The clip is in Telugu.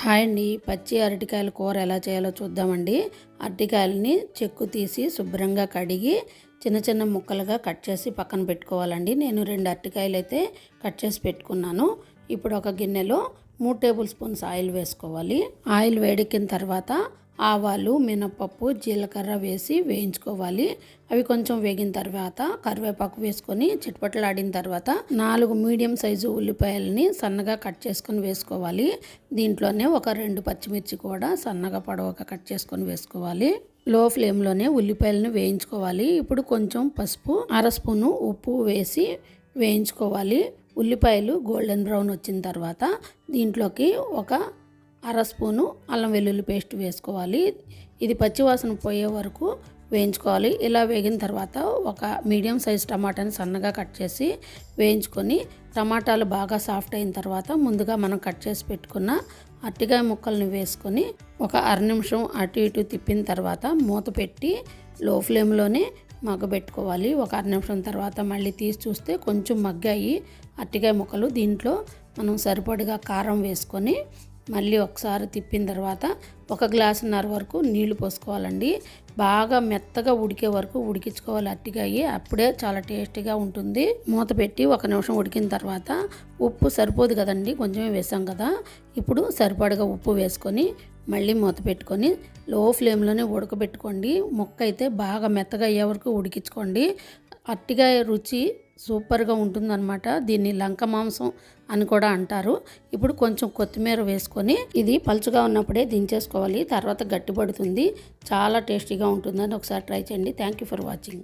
హాయ్ అండి. పచ్చి అరటికాయల కూర ఎలా చేయాలో చూద్దామండి. అరటికాయలని చెక్కు తీసి శుభ్రంగా కడిగి చిన్న చిన్న ముక్కలుగా కట్ చేసి పక్కన పెట్టుకోవాలండి. నేను రెండు అరటికాయలు అయితే కట్ చేసి పెట్టుకున్నాను. ఇప్పుడు ఒక గిన్నెలో మూడు టేబుల్ స్పూన్స్ ఆయిల్ వేసుకోవాలి. ఆయిల్ వేడెక్కిన తర్వాత ఆవాలు మినపప్పు జీలకర్ర వేసి వేయించుకోవాలి. అవి కొంచెం వేగిన తర్వాత కరివేపాకు వేసుకొని చిట్పట్లాడిన తర్వాత నాలుగు మీడియం సైజు ఉల్లిపాయలని సన్నగా కట్ చేసుకొని వేసుకోవాలి. దీంట్లోనే ఒక రెండు పచ్చిమిర్చి కూడా సన్నగా పొడవగా కట్ చేసుకొని వేసుకోవాలి. లో ఫ్లేమ్లోనే ఉల్లిపాయలను వేయించుకోవాలి. ఇప్పుడు కొంచెం పసుపు అర స్పూను ఉప్పు వేసి వేయించుకోవాలి. ఉల్లిపాయలు గోల్డెన్ బ్రౌన్ వచ్చిన తర్వాత దీంట్లోకి ఒక అర స్పూను అల్లం వెల్లుల్లి పేస్ట్ వేసుకోవాలి. ఇది పచ్చివాసన పోయే వరకు వేయించుకోవాలి. ఇలా వేగిన తర్వాత ఒక మీడియం సైజ్ టమాటాని సన్నగా కట్ చేసి వేయించుకొని టమాటాలు బాగా సాఫ్ట్ అయిన తర్వాత ముందుగా మనం కట్ చేసి పెట్టుకున్న అరటికాయ ముక్కల్ని వేసుకొని ఒక అర నిమిషం అటు ఇటు తిప్పిన తర్వాత మూత పెట్టి లో ఫ్లేమ్లోనే మగ్గబెట్టుకోవాలి. ఒక అర నిమిషం తర్వాత మళ్ళీ తీసి చూస్తే కొంచెం మగ్గాయి అరటికాయ ముక్కలు. దీంట్లో మనం సరిపడిగా కారం వేసుకొని మళ్ళీ ఒకసారి తిప్పిన తర్వాత ఒక గ్లాసున్నర వరకు నీళ్ళు పోసుకోవాలండి. బాగా మెత్తగా ఉడికే వరకు ఉడికించుకోవాలి అట్టిగాయి అప్పుడే చాలా టేస్టీగా ఉంటుంది. మూత పెట్టి ఒక నిమిషం ఉడికిన తర్వాత ఉప్పు సరిపోదు కదండి కొంచెమే వేసాం కదా. ఇప్పుడు సరిపడగా ఉప్పు వేసుకొని మళ్ళీ మూత పెట్టుకొని లో ఫ్లేమ్లోనే ఉడకబెట్టుకోండి. ముక్క అయితే బాగా మెత్తగా అయ్యే వరకు ఉడికించుకోండి. అట్టిగా రుచి సూపర్గా ఉంటుందన్నమాట. దీన్ని లంక మాంసం అని కూడా అంటారు. ఇప్పుడు కొంచెం కొత్తిమీర వేసుకొని ఇది పలుచుగా ఉన్నప్పుడే దించేసుకోవాలి. తర్వాత గట్టిపడుతుంది. చాలా టేస్టీగా ఉంటుందని ఒకసారి ట్రై చేయండి. Thank you for watching.